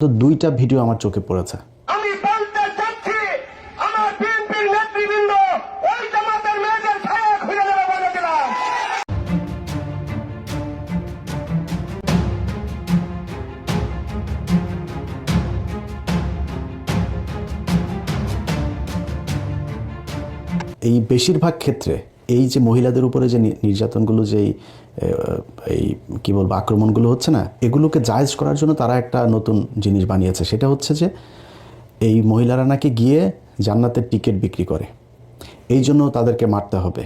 তো দুইটা ভিডিও আমার চোখে পড়েছে। এই বেশিরভাগ ক্ষেত্রে এই যে মহিলাদের উপরে যে নির্যাতনগুলো যে এই, কি বলব আক্রমণগুলো হচ্ছে না এগুলোকে জায়েজ করার জন্য তারা একটা নতুন জিনিস বানিয়েছে। সেটা হচ্ছে যে এই মহিলারা নাকি গিয়ে জান্নাতের টিকিট বিক্রি করে। এই জন্য তাদেরকে মারতে হবে।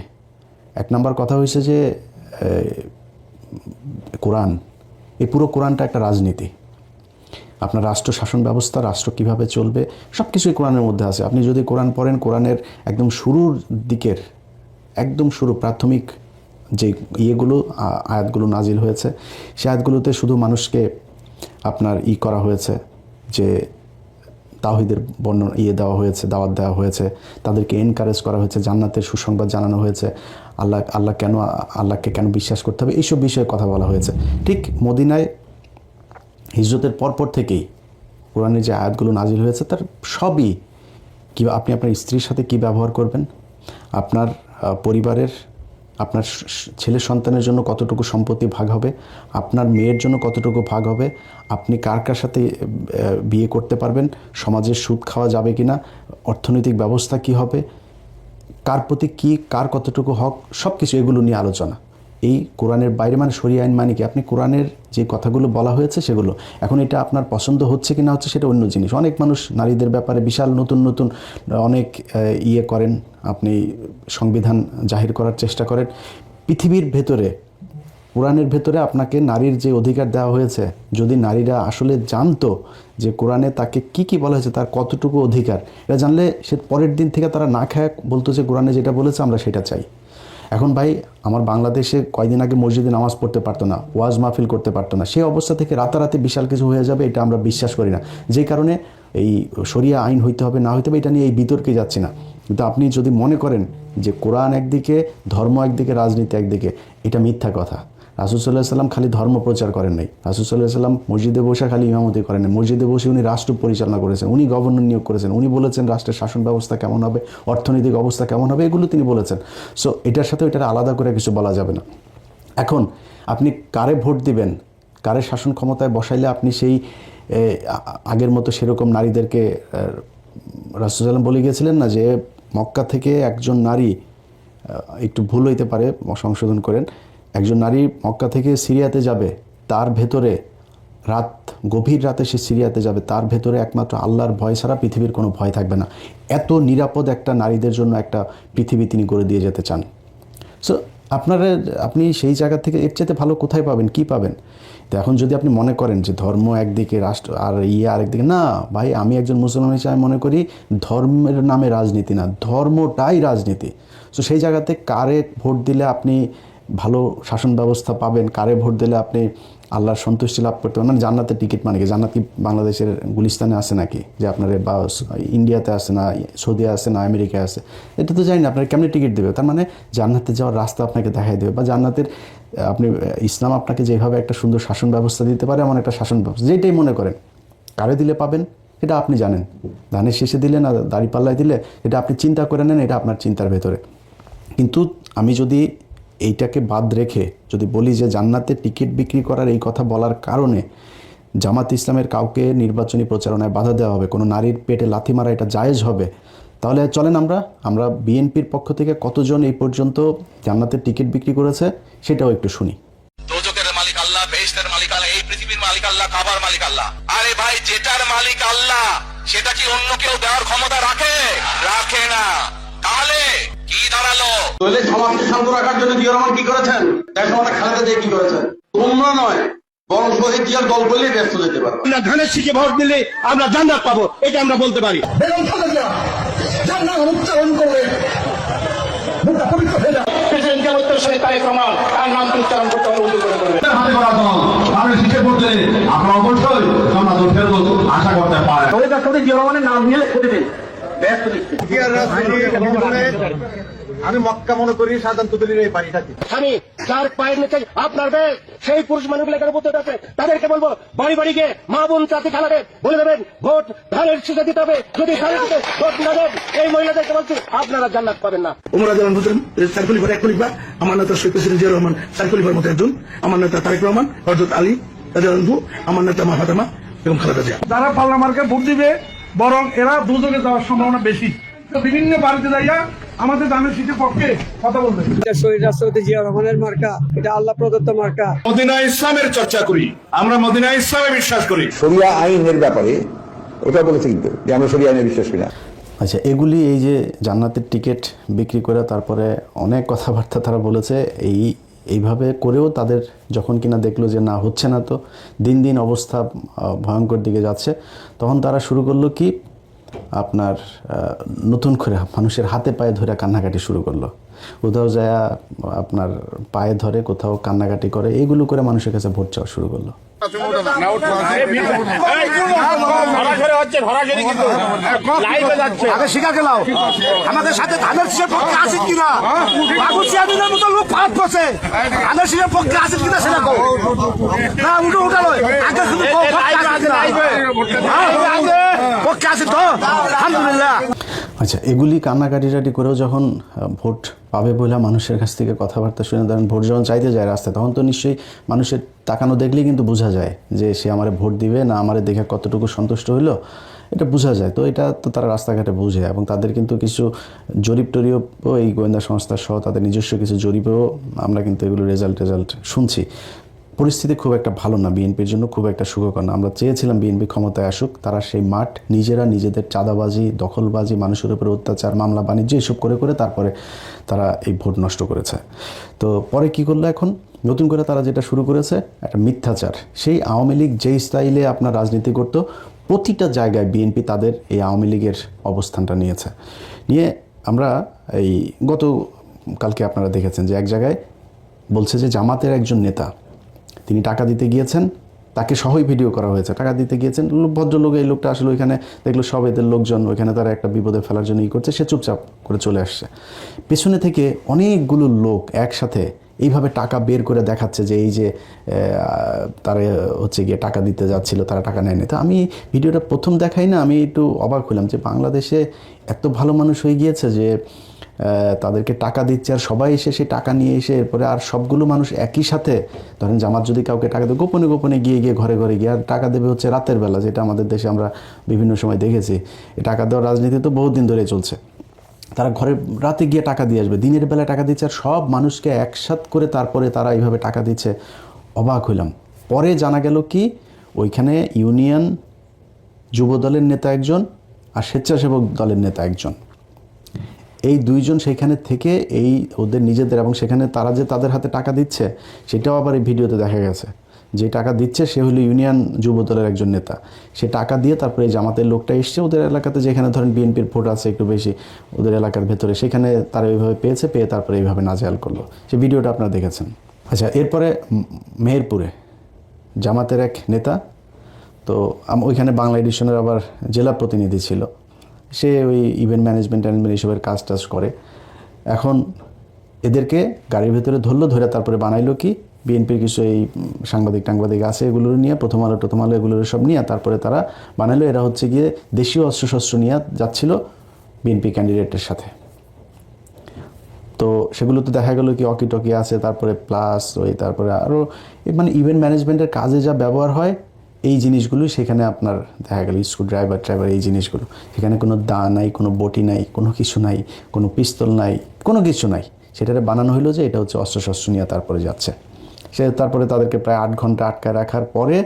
এক নম্বর কথা হয়েছে যে কোরআন এই পুরো কোরআনটা একটা রাজনীতি। আপনার রাষ্ট্র শাসন ব্যবস্থা রাষ্ট্র কীভাবে চলবে সব কিছুই কোরআনের মধ্যে আছে। আপনি যদি কোরআন পড়েন কোরআনের একদম শুরুর দিকের একদম শুরু প্রাথমিক যে ইয়েগুলো আয়াতগুলো নাজিল হয়েছে, সে আয়াতগুলোতে শুধু মানুষকে আপনার ই করা হয়েছে যে তাহিদের বর্ণনা ইয়ে দেওয়া হয়েছে, দাওয়াত দেওয়া হয়েছে, তাদেরকে এনকারেজ করা হয়েছে, জান্নাতের সুসংবাদ জানানো হয়েছে, আল্লাহ আল্লাহ কেন, আল্লাহকে কেন বিশ্বাস করতে হবে, এইসব বিষয়ে কথা বলা হয়েছে। ঠিক মদিনায় হিজরতের পরপর থেকেই কোরআনের যে আয়াতগুলো নাজিল হয়েছে, তার সবই কি আপনি আপনার স্ত্রীর সাথে কি ব্যবহার করবেন? আপনার পরিবারের আপনার ছেলে সন্তানের জন্য কতটুকু সম্পত্তি ভাগ হবে, আপনার মেয়ের জন্য কতটুকু ভাগ হবে, আপনি কার কার সাথে বিয়ে করতে পারবেন সমাজের সুদ খাওয়া যাবে কি না অর্থনৈতিক ব্যবস্থা কি হবে, কার প্রতি কী, কার কতটুকু হক সব কিছু এগুলো নিয়ে আলোচনা। এই কোরআনের বাইরে মানে সরি আইন মানে কি? আপনি কোরআনের যে কথাগুলো বলা হয়েছে সেগুলো। এখন এটা আপনার পছন্দ হচ্ছে কি না হচ্ছে সেটা অন্য জিনিস। অনেক মানুষ নারীদের ব্যাপারে বিশাল নতুন নতুন, অনেক ইয়ে করেন। আপনি সংবিধান জাহির করার চেষ্টা করেন। পৃথিবীর ভেতরে, কোরআনের ভেতরে আপনাকে নারীর যে অধিকার দেওয়া হয়েছে, যদি নারীরা আসলে জানতো যে কোরআনে তাকে কি কি বলা হয়েছে, তার কতটুকু অধিকার এটা জানলে সে পরের দিন থেকে তারা না খায়, বলতো যে কোরআনে যেটা বলেছে আমরা সেটা চাই। এখন ভাই, আমার বাংলাদেশে কয়দিন আগে মসজিদে নামাজ পড়তে পারতো না, ওয়াজ মাহফিল করতে পারতো না। সেই অবস্থা থেকে রাতারাতি বিশাল কিছু হয়ে যাবে, এটা আমরা বিশ্বাস করি না। যে কারণে এই সরিয়া আইন হইতে হবে, না হইতে হবে, এটা নিয়ে এই বিতর্কে যাচ্ছি না। কিন্তু আপনি যদি মনে করেন যে কোরআন একদিকে, ধর্ম একদিকে, রাজনীতি একদিকে, এটা মিথ্যা কথা। রাসুসাল্লাহ সাল্লাম খালি ধর্ম প্রচার করেন নাই। রাসুসাল্লাহ সাল্লাম মসজিদে বসে খালি ইমামতি করেন নাই। মসজিদে বসে উনি রাষ্ট্র পরিচালনা করেছেন, উনি গভর্নর নিয়োগ করেছেন, উনি বলেছেন রাষ্ট্রের শাসন ব্যবস্থা কেমন হবে, অর্থনৈতিক অবস্থা কেমন হবে, এগুলো তিনি বলেছেন। সো এটার সাথে এটার আলাদা করে কিছু বলা যাবে না। এখন আপনি কারে ভোট দিবেন? কারে শাসন ক্ষমতায় বসাইলে আপনি সেই আগের মতো সেরকম নারীদেরকে রাসুসাল্লাম বলে গিয়েছিলেন না যে মক্কা থেকে একজন নারী একটু ভুল হইতে পারে, সংশোধন করেন। একজন নারী মক্কা থেকে সিরিয়াতে যাবে, তার ভেতরে রাত, গভীর রাতে সে সিরিয়াতে যাবে, তার ভেতরে একমাত্র আল্লাহর ভয় ছাড়া পৃথিবীর কোনো ভয় থাকবে না। এত নিরাপদ একটা নারীদের জন্য একটা পৃথিবী তিনি গড়ে দিয়ে যেতে চান। সো আপনারা, আপনি সেই জায়গা থেকে এর চাইতে ভালো কোথায় পাবেন? কি পাবেন? তো এখন যদি আপনি মনে করেন যে ধর্ম একদিকে, রাষ্ট্র আর ইয়ে আরেকদিকে, না, ভাই, আমি একজন মুসলমান হিসেবে মনে করি ধর্মের নামে রাজনীতি না, ধর্মটাই রাজনীতি। সো সেই জায়গাতে কারে ভোট দিলে আপনি ভালো শাসন ব্যবস্থা পাবেন, কারে ভোট দিলে আপনি আল্লাহর সন্তুষ্টি লাভ করতে পারেন মানে জান্নাতের টিকিট মানে কি? জান্নাত কি বাংলাদেশের গুলিস্তানে আছে নাকি? যে আপনার বা ইন্ডিয়াতে আছে না, সৌদি আছে না, আমেরিকায় আছে? এটা তো জানি না, আপনার কেমনি টিকিট দেবে? তার মানে জান্নাতে যাওয়ার রাস্তা আপনাকে দেখাই দেবে। বা জান্নাতের আপনি ইসলাম আপনাকে যেভাবে একটা সুন্দর শাসন ব্যবস্থা দিতে পারে, এমন একটা শাসন ব্যবস্থা, যেটাই মনে করেন। কারে দিলে পাবেন? এটা আপনি জানেন। ধানের শেষে দিলে না, দাড়ি পাল্লায় দিলে, এটা আপনি চিন্তা করে নেন, এটা আপনার চিন্তার ভেতরে। কিন্তু আমি যদি এইটাকে বাদ রেখে যদি বলি যে জান্নাতের টিকিট বিক্রি করার এই কথা বলার কারণে জামাত ইসলামের কাউকে নির্বাচনী প্রচারণায় বাধা দেওয়া হবে, কোনো নারীর পেটে লাথি মারা এটা জায়েজ হবে, তাহলে চলেন আমরা আমরা বিএনপির পক্ষ থেকে কতজন এই পর্যন্ত জান্নাতের টিকিট বিক্রি করেছে সেটাও একটু শুনি। পৃথিবীর মালিক আরে ভাই মালিক সেটা কি অন্য কেউ দেওয়ার ক্ষমতা রাখে? রাখে না। তাহলে কি দাঁড়াল? তাহলে সমাজকে শান্ত রাখার জন্য জিয়া রহমান কি করেছেন? দেশ আমাদের খালেদা দিয়ে কি করেছেন? তোমরা নয় বরং শহীদ জিয়ার দল করলেই ব্যস্ত যেতে পারবে আমরা ধানের শিখে ভোট দিলে আমরা জান্নাত পাবো এটা আমরা বলতে পারি। বেগম খালেদা জান্নাত উচ্চারণ করলে মুখটা পবিত্র হয়ে যাবে। প্রেসিডেন্ট জামাতের সঙ্গে তারেক রহমান তার নাম উচ্চারণ করতে হবে উল্টো করে করবে। হাতে করা দল তাহলে শিখে পড়তে আপনারা অবশ্যই জান্নাতুল ফেরদৌস আশা করতে পারেন। শহীদ রাষ্ট্রপতি জিয়া রহমানের নাম নিয়ে লিখে দিন আমি মক্কা মনে করি সাধারণ তুতুলির এই বাড়িটাকে আমি যার পায়ের নিচে আপনার বেশ সেই পুরুষ মানুষগুলো এখানে উপস্থিত আছে। তাদেরকে বলব বাড়ি বাড়ি গিয়ে মা বোন চাকরি খেলাবে বলে দেবেন ভোট ধানের শিখে দিতে হবে। যদি ধানের শিখে ভোট না দেন এই মহিলাদেরকে বলছি আপনারা জান্নাত পাবেন না। উমর আজমান হোসেন সার্কুলিফার এক খলিফা আমার নেতা শেখ প্রেসিডেন্ট জিয়া রহমান সার্কুলিফার মতো একজন আমার নেতা তারেক রহমান হজরত আলী রাজু আমার নেতা মা ফাতেমা এবং খালেদা জিয়া। যারা পাল্লা মার্কে ভোট দিবে বরং এরা দুযোগে যাওয়ার সম্ভাবনা বেশি। তো বিভিন্ন বাড়িতে যাইয়া আমাদের পক্ষে কথা বলবে। এটা শহীদ রাষ্ট্রপতি জিয়া রহমানের মার্কা এটা আল্লাহ প্রদত্ত মার্কা। মদিনা ইসলামের চর্চা করি আমরা মদিনা ইসলামে বিশ্বাস করি। শরিয়া আইনের ব্যাপারে ওটা বলেছে কিন্তু যে আমরা শরিয়া আইনে বিশ্বাস করি না। আচ্ছা এগুলি এই যে জান্নাতের টিকিট বিক্রি করে তারপরে অনেক কথাবার্তা তারা বলেছে এই এইভাবে করেও তাদের যখন কিনা দেখল যে না, হচ্ছে না তো, দিন দিন অবস্থা ভয়ঙ্কর দিকে যাচ্ছে, তখন তারা শুরু করল কি, আপনার নতুন করে মানুষের হাতে পায়ে ধরে কান্নাকাটি শুরু করল। কোথাও যায় আপনার পায়ে ধরে, কোথাও কান্নাকাটি করে, এইগুলো করে মানুষের কাছে ভোট চাওয়া শুরু করল। আমাদের সাথে ধানের শিখের পক্ষে আছে কিনা? বাবু চেয়ারম্যানের মতো লোক বসে। ধানের শিখের পক্ষে আছে কিনা সেটা উঠো উঠালো আগে শুধু? হ্যাঁ, পক্ষে আছে তো? আলহামদুলিল্লাহ। আচ্ছা এগুলি কান্নাকাটি টাটি করেও যখন ভোট পাবে বলে মানুষের কাছ থেকে কথাবার্তা শুনে ধরেন ভোট যখন চাইতে যায় রাস্তায়, তখন তো নিশ্চয়ই মানুষের তাকানো দেখলেই কিন্তু বোঝা যায় যে সে আমারে ভোট দিবে না আমারে দেখে কতটুকু সন্তুষ্ট হইল, এটা বোঝা যায়। তো এটা তো তারা রাস্তাঘাটে বুঝে এবং তাদের কিন্তু কিছু জরিপ টরিও এই গোয়েন্দা সংস্থা সহ তাদের নিজস্ব কিছু জরিপেও আমরা কিন্তু এগুলো রেজাল্ট রেজাল্ট শুনছি। পরিস্থিতি খুব একটা ভালো না বিএনপির জন্য, খুব একটা সুখকর না। আমরা চেয়েছিলাম বিএনপি ক্ষমতায় আসুক, তারা সেই মাঠ নিজেরা নিজেদের চাঁদাবাজি, দখলবাজি, মানুষের উপরে অত্যাচার, মামলা, বাণিজ্য এসব করে করে তারপরে তারা এই ভোট নষ্ট করেছে। তো পরে কি করল এখন? নতুন করে তারা যেটা শুরু করেছে, একটা মিথ্যাচার। সেই আওয়ামী লীগ যেই স্টাইলে আপনার রাজনীতি করতো, প্রতিটা জায়গায় বিএনপি তাদের এই আওয়ামী লীগের অবস্থানটা নিয়েছে। নিয়ে আমরা এই গত কালকে আপনারা দেখেছেন যে এক জায়গায় বলছে যে জামাতের একজন নেতা তিনি টাকা দিতে গিয়েছেন, তাকে সহই ভিডিও করা হয়েছে। টাকা দিতে গিয়েছেন ভদ্রলোক, এই লোকটা আসলে ওইখানে দেখল সব এদের লোকজন, ওইখানে তারা একটা বিপদে ফেলার জন্য ই করছে, সে চুপচাপ করে চলে আসছে। পেছনে থেকে অনেকগুলো লোক একসাথে এইভাবে টাকা বের করে দেখাচ্ছে যে এই যে তারা হচ্ছে গিয়ে টাকা দিতে যাচ্ছিল, তারা টাকা নেয়নি। তো আমি ভিডিওটা প্রথম দেখাই না, আমি একটু অবাক হলাম যে বাংলাদেশে এত ভালো মানুষ হয়ে গিয়েছে যে তাদেরকে টাকা দিচ্ছে আর সবাই এসে সেই টাকা নিয়ে এসে এরপরে আর সবগুলো মানুষ একই সাথে, ধরেন জামাত যদি কাউকে টাকা দেয়, গোপনে গোপনে গিয়ে গিয়ে ঘরে ঘরে গিয়ে আর টাকা দেবে হচ্ছে রাতের বেলা, যেটা আমাদের দেশে আমরা বিভিন্ন সময় দেখেছি। এই টাকা দেওয়ার রাজনীতি তো বহুত দিন ধরে চলছে। তারা ঘরে রাতে গিয়ে টাকা দিয়ে আসবে, দিনের বেলায় টাকা দিচ্ছে আর সব মানুষকে একসাথ করে তারপরে তারা এইভাবে টাকা দিচ্ছে। অবাক হইলাম। পরে জানা গেল কি, ওইখানে ইউনিয়ন যুব দলের নেতা একজন আর স্বেচ্ছাসেবক দলের নেতা একজন। এই দুইজন সেখানে থেকে এই ওদের নিজেদের এবং সেখানে তারা যে তাদের হাতে টাকা দিচ্ছে, সেটাও আবার এই ভিডিওতে দেখা গেছে। যে টাকা দিচ্ছে, সে হলো ইউনিয়ন যুব দলের একজন নেতা। সে টাকা দিয়ে তারপরে এই জামাতের লোকটা এসছে ওদের এলাকাতে, যেখানে ধরেন বিএনপির ভোট আছে একটু বেশি ওদের এলাকার ভেতরে, সেখানে তারা ওইভাবে পেয়েছে, পেয়ে তারপরে এইভাবে নাজেহাল করল। সে ভিডিওটা আপনারা দেখেছেন। আচ্ছা এরপরে মেহেরপুরে জামাতের এক নেতা, তো ওইখানে বাংলা এডিশনের আবার জেলা প্রতিনিধি ছিল। সে ওই ইভেন্ট ম্যানেজমেন্ট ট্যানেজমেন্ট এইসবের কাজ টাজ করে। এখন এদেরকে গাড়ির ভেতরে ধরলো, ধরে তারপরে বানাইলো কি? বিএনপির কিছু এই সাংবাদিক টাংবাদিক আছে এগুলো নিয়ে, প্রথম আলো প্রথম আলো এগুলো সব নিয়ে তারপরে তারা বানাইলো। এরা হচ্ছে গিয়ে দেশীয় অস্ত্রশস্ত্র নিয়ে যাচ্ছিল বিএনপি ক্যান্ডিডেটের সাথে। তো সেগুলো তো দেখা গেলো কি অকি টকি আছে, তারপরে প্লাস ওই তারপরে আরও মানে ইভেন্ট ম্যানেজমেন্টের কাজে যা ব্যবহার হয় এই জিনিসগুলো সেখানে আপনার দেখা গেল স্ক্রু ড্রাইভার ড্রাইভার এই জিনিসগুলো। সেখানে কোনো দা নাই, কোনো বটি নাই, কোনো কিছু নাই, কোনো পিস্তল নাই, কোনো কিছু নাই। সেটারে বানানো হলো যে এটা হচ্ছে অস্ত্রশস্ত্র নিয়ে তারপরে যাচ্ছে। সে তারপরে তাদেরকে প্রায় আট ঘণ্টা আটকায় রাখার পরে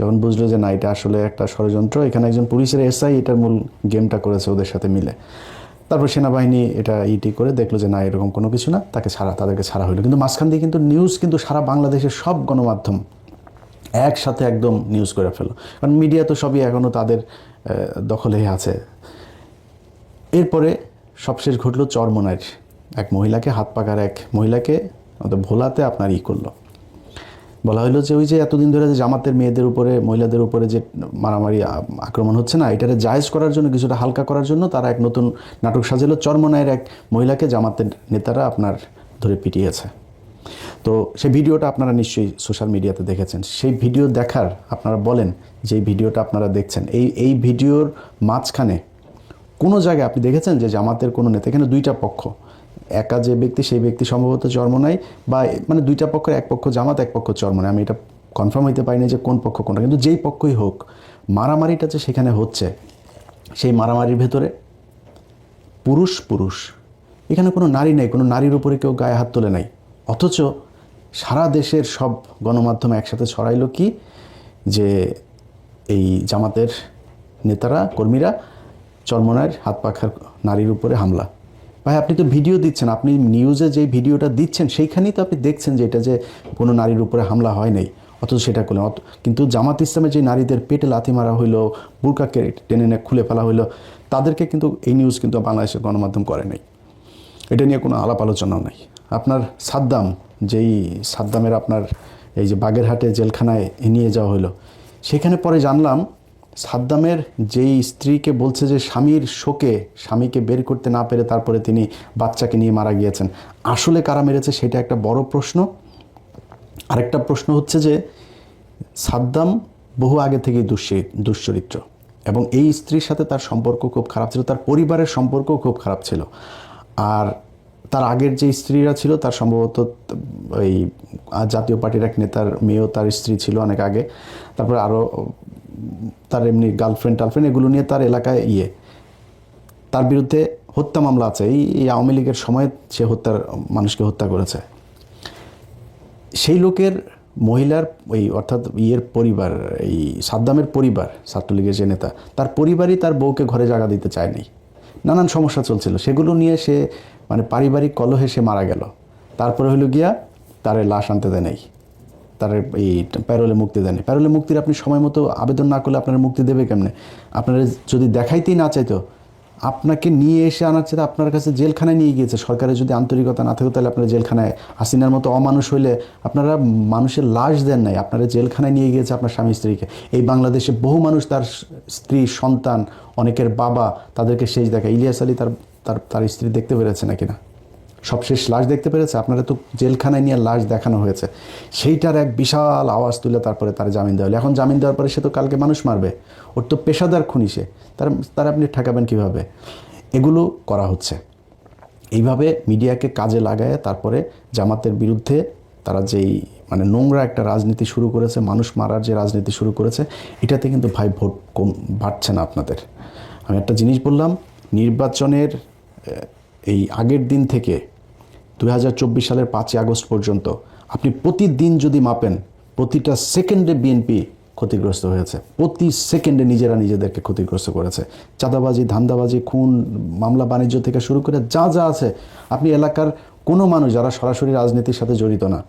যখন বুঝলো যে না, এটা আসলে একটা ষড়যন্ত্র, এখানে একজন পুলিশের এসআই এটার মূল গেমটা করেছে ওদের সাথে মিলে। তারপর সেনাবাহিনী এটা ইটি করে দেখল যে না, এরকম কোনো কিছু না, তাকে ছাড়া, তাদেরকে ছাড়া হলো কিন্তু মাঝখান দিয়ে কিন্তু নিউজ কিন্তু সারা বাংলাদেশের সব গণমাধ্যম একসাথে একদম নিউজ করে ফেলো। কারণ মিডিয়া তো সবই এখনও তাদের দখলেই আছে। এরপরে সবশেষ ঘটলো চরমনার এক মহিলাকে হাত পাকার এক মহিলাকে ভোলাতে আপনার ই করল। বলা হলো যে ওই যে এতদিন ধরে যে জামাতের মেয়েদের উপরে, মহিলাদের উপরে যে মারামারি আক্রমণ হচ্ছে না, এটারে জায়েজ করার জন্য, কিছুটা হালকা করার জন্য তারা এক নতুন নাটক সাজালো। চরমনায়ের এক মহিলাকে জামাতের নেতারা আপনার ধরে পিটিয়েছে। তো সেই ভিডিওটা আপনারা নিশ্চয়ই সোশ্যাল মিডিয়াতে দেখেছেন। সেই ভিডিও দেখার আপনারা বলেন যে ভিডিওটা আপনারা দেখছেন। এই এই ভিডিওর মাঝখানে কোনো জায়গায় আপনি দেখেছেন যে জামাতের কোনো নেতা, এখানে দুইটা পক্ষ, একা যে ব্যক্তি, সেই ব্যক্তি সম্ভবত চর্মনাই বা মানে দুইটা পক্ষের এক পক্ষ জামাত, এক পক্ষ চর্মনাই আমি এটা কনফার্ম হইতে পারিনি যে কোন পক্ষ, কোনটা। কিন্তু যেই পক্ষই হোক, মারামারিটা যে সেখানে হচ্ছে, সেই মারামারির ভেতরে পুরুষ পুরুষ। এখানে কোনো নারী নেই, কোনো নারীর উপরে কেউ গায়ে হাত তোলে নাই। অথচ সারা দেশের সব গণমাধ্যম একসাথে ছড়াইল কি? যে এই জামাতের নেতারা, কর্মীরা চরমনায়ের হাত পাখার নারীর উপরে হামলা। ভাই, আপনি তো ভিডিও দিচ্ছেন, আপনি নিউজে যে ভিডিওটা দিচ্ছেন, সেইখানেই তো আপনি দেখছেন যে এটা যে কোনো নারীর উপরে হামলা হয় নাই। অথচ সেটা করলেন। কিন্তু জামাত ইসলামে যে নারীদের পেটে লাথি মারা হইল, বুরকাকে টেনে নে খুলে ফেলা হইল, তাদেরকে কিন্তু এই নিউজ কিন্তু বাংলাদেশের গণমাধ্যম করে নাই। এটা নিয়ে কোনো আলাপ আলোচনাও নাই। আপনার সাদ্দাম, যেই সাদ্দামের আপনার এই যে বাগেরহাটে জেলখানায় নিয়ে যাওয়া হলো। সেখানে পরে জানলাম, সাদ্দামের যেই স্ত্রীকে বলছে যে স্বামীর শোকে স্বামীকে বের করতে না পেরে তারপরে তিনি বাচ্চাকে নিয়ে মারা গিয়েছেন। আসলে কারা মেরেছে সেটা একটা বড় প্রশ্ন। আরেকটা প্রশ্ন হচ্ছে যে, সাদ্দাম বহু আগে থেকেই দুশ্চি- দুশ্চরিত্র এবং এই স্ত্রীর সাথে তার সম্পর্ক খুব খারাপ ছিল, তার পরিবারের সম্পর্কও খুব খারাপ ছিল। আর তার আগের যে স্ত্রীরা ছিল, তার সম্ভবত এই জাতীয় পার্টির এক নেতার মেয়েও তার স্ত্রী ছিল অনেক আগে। তারপরে আরও তার এমনি গার্লফ্রেন্ড টার্লফ্রেন্ড এগুলো নিয়ে তার এলাকায় ইয়ে। তার বিরুদ্ধে হত্যা মামলা আছে। এই এই আওয়ামী লীগের সময় সে হত্যার, মানুষকে হত্যা করেছে। সেই লোকের মহিলার ওই অর্থাৎ ইয়ের পরিবার, এই সাদ্দামের পরিবার, ছাত্রলীগের যে নেতা, তার পরিবারই তার বউকে ঘরে জায়গা দিতে চায়নি। নানান সমস্যা চলছিল। সেগুলো নিয়ে সে মানে পারিবারিক কলহে সে মারা গেল। তারপরে হলো গিয়া তার লাশ আনতে দেয় নাই। তার এই প্যারোলে মুক্তি দেয়নি প্যারোলে মুক্তির আপনি সময় মতো আবেদন না করলে আপনার মুক্তি দেবে কেমনে? আপনারা যদি দেখাইতেই না চাইতো আপনাকে নিয়ে এসে আনার চেয়ে আপনার কাছে জেলখানায় নিয়ে গিয়েছে। সরকারের যদি আন্তরিকতা না থাকে, তাহলে আপনারা জেলখানায়, হাসিনার মতো অমানুষ হইলে আপনারা মানুষের লাশ দেন নাই। আপনারা জেলখানায় নিয়ে গিয়েছে আপনার স্বামী স্ত্রীকে। এই বাংলাদেশে বহু মানুষ তার স্ত্রী, সন্তান, অনেকের বাবা তাদেরকে শেষ দেখা। ইলিয়াস আলী তার তার তার স্ত্রী দেখতে পেরেছে নাকি না? সবশেষ লাশ দেখতে পেরেছে? আপনারা তো জেলখানায় নিয়ে লাশ দেখানো হয়েছে। সেইটার এক বিশাল আওয়াজ তুলে তারপরে তার জামিন দেওয়া এখন জামিন দেওয়ার পরে সে তো কালকে মানুষ মারবে। ওর তো পেশাদার খুনি সে। তার তার আপনি ঠেকাবেন কীভাবে? এগুলো করা হচ্ছে। এইভাবে মিডিয়াকে কাজে লাগায় তারপরে জামাতের বিরুদ্ধে তারা যেই মানে নোংরা একটা রাজনীতি শুরু করেছে, মানুষ মারার যে রাজনীতি শুরু করেছে, এটাতে কিন্তু ভাই ভোট কম, বাড়ছে না আপনাদের। আমি একটা জিনিস বললাম, নির্বাচনের এই আগের দিন থেকে দু হাজার চব্বিশ সালের পাঁচই আগস্ট পর্যন্ত আপনি প্রতিদিন যদি মাপেন, প্রতিটা সেকেন্ডে বিএনপি ক্ষতিগ্রস্ত হয়েছে। প্রতি সেকেন্ডে নিজেরা নিজেদেরকে ক্ষতিগ্রস্ত করেছে। চাঁদাবাজি, ধান্দাবাজি, খুন, মামলা, বাণিজ্য থেকে শুরু করে যা যা আছে। আপনি এলাকার কোনো মানুষ যারা সরাসরি রাজনীতির সাথে জড়িত না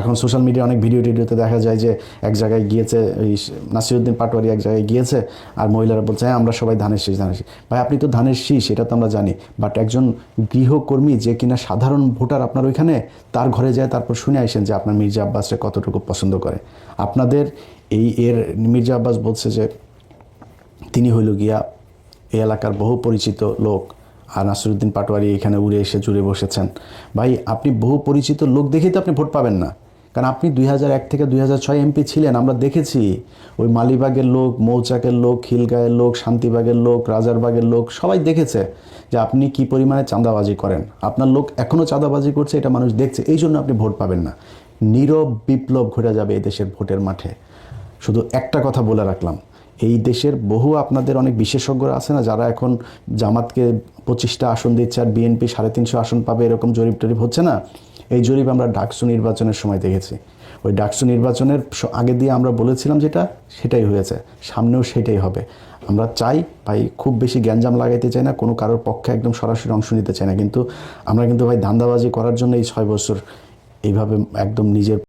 এখন সোশ্যাল মিডিয়া অনেক ভিডিও টিডিওতে দেখা যায় যে এক জায়গায় গিয়েছে, এই নাসিরুদ্দিন পাটোয়ারি এক জায়গায় গিয়েছে আর মহিলারা বলছে হ্যাঁ আমরা সবাই ধানের শীষ ধানের শীষ। ভাই, আপনি তো ধানের শীষ, এটা তো আমরা জানি। বাট একজন গৃহকর্মী যে কিনা সাধারণ ভোটার আপনার ওইখানে, তার ঘরে যায়, তারপর শুনে আসেন যে আপনার মির্জা আব্বাসকে কতটুকু পছন্দ করে। আপনাদের এই এর, মির্জা আব্বাস বলছে যে তিনি হইল গিয়া এই এলাকার বহু পরিচিত লোক আর নাসিরুদ্দিন পাটোয়ারি এখানে উড়ে এসে জুড়ে বসেছেন। ভাই, আপনি বহু পরিচিত লোক দেখেই তো আপনি ভোট পাবেন না। কারণ আপনি দুই এক থেকে দুই ছয় এমপি ছিলেন, আমরা দেখেছি। ওই মালিবাগের লোক, মৌচাকের লোক, খিলগাঁয়ের লোক, শান্তিবাগের লোক, রাজারবাগের লোক, সবাই দেখেছে যে আপনি কি পরিমাণে চাঁদাবাজি করেন। আপনার লোক এখনও চাঁদাবাজি করছে, এটা মানুষ দেখছে, এই জন্য আপনি ভোট পাবেন না। নীরব বিপ্লব ঘটে যাবে এই দেশের ভোটের মাঠে। শুধু একটা কথা বলে রাখলাম, এই দেশের বহু আপনাদের অনেক বিশেষজ্ঞরা আছে না, যারা এখন জামাতকে পঁচিশটা আসন দিচ্ছে আর বিএনপি সাড়ে তিনশো আসন পাবে, এরকম জরিপ টরিপ হচ্ছে না? এই জরিপ আমরা ডাকসু নির্বাচনের সময় দেখেছি। ওই ডাকসু নির্বাচনের আগে দিয়ে আমরা বলেছিলাম যেটা, সেটাই হয়েছে। সামনেও সেটাই হবে। আমরা চাই, ভাই, খুব বেশি গ্যাঞ্জাম লাগাইতে চাই না, কোনো কারোর পক্ষে একদম সরাসরি অংশ নিতে চাই না। কিন্তু আমরা কিন্তু, ভাই, ধান্দাবাজি করার জন্য এই ছয় বছর এইভাবে একদম নিজের